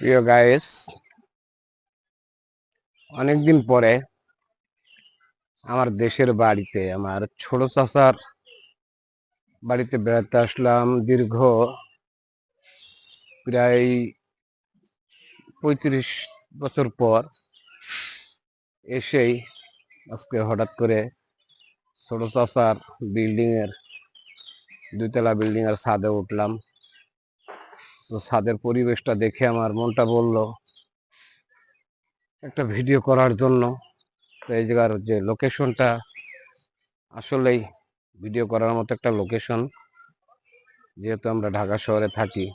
প্রিয় গায়েস, অনেকদিন পরে আমার দেশের বাড়িতে, আমার ছোট চাচার বাড়িতে বেড়াতে আসলাম দীর্ঘ প্রায় পঁয়ত্রিশ বছর পর এসেই আজকে হঠাৎ করে ছোট চাচার বিল্ডিংয়ের দুইতলা বিল্ডিং এর ছাদে উঠলাম। তো ছাদের পরিবেশটা দেখে আমার মনটা বলল, একটা ভিডিও করার জন্য। তো এই জায়গার যে লোকেশনটা আসলেই ভিডিও করার মতো একটা লোকেশন যেহেতু আমরা ঢাকা শহরে থাকি,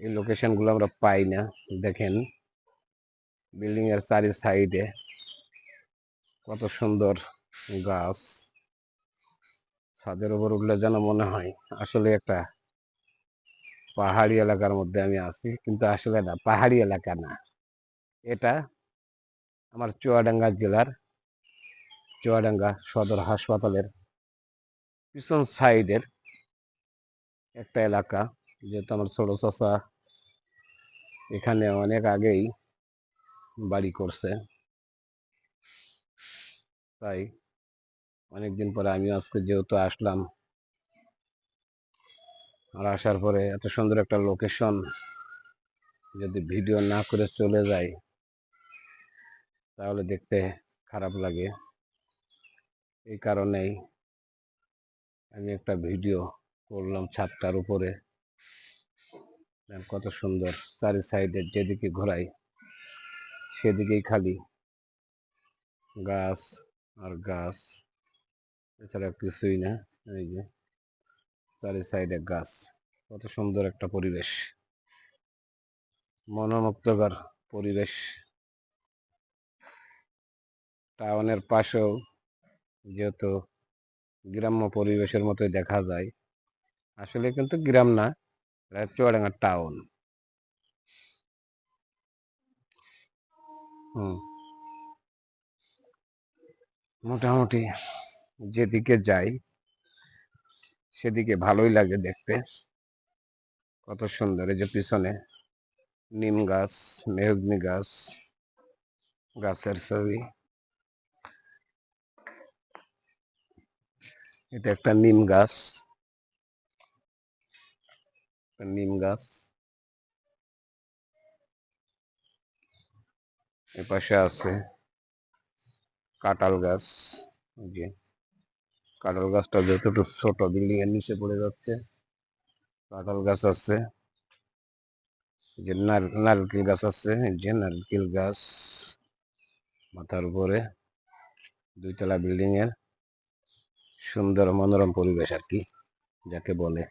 এই লোকেশনগুলো আমরা পাই না, দেখেন। বিল্ডিংয়ের চারি সাইডে কত সুন্দর গাছ। ছাদের উপর উঠলে যেন মনে হয়, আসলে একটা পাহাড়ি এলাকার মধ্যে আমি আছি। কিন্তু আসলে না, পাহাড়ি এলাকা না। এটা আমার চুয়াডাঙ্গা জেলার চুয়াডাঙ্গা সদর হাসপাতালের পিছন সাইডের একটা এলাকা, যেহেতু আমার ছোট চাচা এখানে অনেক আগেই বাড়ি করছে। তাই অনেকদিন পরে আমি আজকে যেহেতু আসলাম আর আসার পরে এত সুন্দর একটা লোকেশন যদি ভিডিও না করে চলে যায়, তাহলে দেখতে খারাপ লাগে। এই কারণেই আমি একটা ভিডিও করলাম ছাদটার উপরে। কত সুন্দর, চারি সাইডে যেদিকে ঘোরাই, সেদিকেই খালি গাছ আর গাছ। এছাড়া কিছুই না, এই যে। চারি সাইডে গাছ। কত সুন্দর একটা পরিবেশ। মনোমুগ্ধকর পরিবেশ। টাউনের পাশেও যেহেতু গ্রাম্য পরিবেশের মতোই দেখা যায়, আসলে কিন্তু গ্রাম না এটা চুয়াডাঙ্গা টাউন হুম। মোটামুটি যেদিকে যাই সেদিকে ভালোই লাগে দেখতে। কত সুন্দর, এই যে পিছনে নিম গাছ, মেহগনি গাছ, গাছের ছবি। এটা একটা নিম গাছ। নিম গাছ। এপাশে আছে কাঁঠাল গাছ। কাঁঠাল গাছটা যতটুকু ছোট বিল্ডিং এর নিচে পড়ে যাচ্ছে, কাঁঠাল গাছ আছে যে নার- নারকেল গাছ আছে যে নারকেল গাছ, মাথার উপরে দুইতলা বিল্ডিং এর সুন্দর মনোরম পরিবেশ আর কি, যাকে বলে।